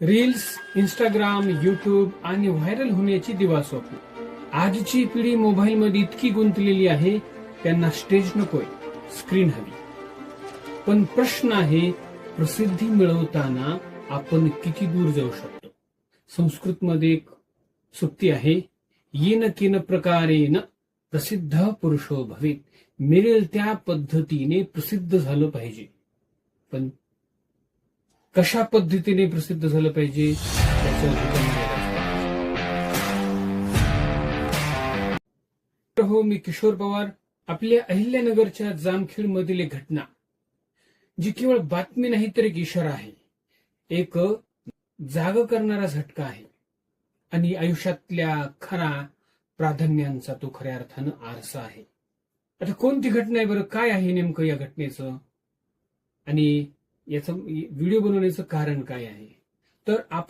Reels Instagram YouTube आणि viral होण्याची दिवा स्वप्न आजची पिढी मोबाईल मध्ये इतकी गुंतलेली आहे त्यांना स्टेज नकोय स्क्रीन हवी. पण प्रश्न आहे प्रसिद्धी मिळवताना आपण किती दूर जाऊ शकतो? संस्कृतमध्ये एक सुक्ती आहे येन केन प्रकारेन प्रसिद्ध पुरुषो भवेत मिळेल त्या पद्धतीने प्रसिद्ध झालं पाहिजे. पण कशा पद्धतीने प्रसिद्ध झालं पाहिजे त्याचं हो मी किशोर पवार आपल्या अहिल्यानगरच्या जामखेड मधील एक घटना जी केवळ बातमी नाही तर एक इशारा आहे. एक जाग करणारा झटका आहे. आणि आयुष्यातल्या खरा प्राधान्यांचा तो खऱ्या अर्थानं आरसा आहे. आता कोणती घटना आहे बरं? काय आहे नेमकं या घटनेचं? आणि याचं व्हिडिओ बनवण्याचं कारण काय आहे? तर आपण